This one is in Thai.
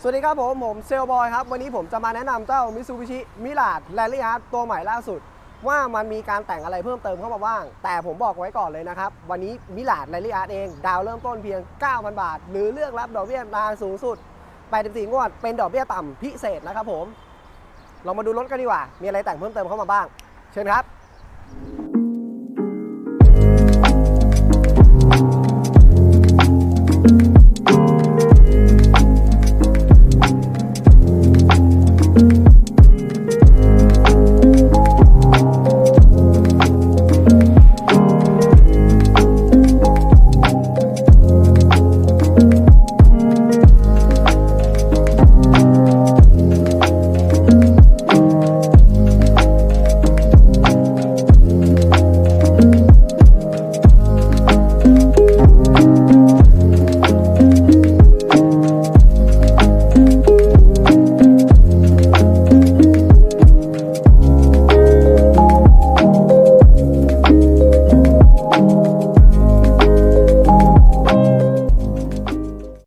สวัสดีครับผมผมเซลบอยครับ วันนี้ผมจะมาแนะนำเจ้า Mitsubishi Mirage Rally Art ตัวใหม่ล่าสุด ว่ามันมีการแต่งอะไรเพิ่มเติมเข้ามาบ้าง แต่ผมบอกไว้ก่อนเลยนะครับ วันนี้ Mirage Rally Art เอง ดาวเริ่มต้นเพียง 9,000 บาท หรือเลือกรับดอกเบี้ยนานสูงสุด 84 งวด เป็นดอกเบี้ยต่ำพิเศษนะครับผม เรามาดูรถกันดีกว่า มีอะไรแต่งเพิ่มเติมเข้ามาบ้าง เชิญครับ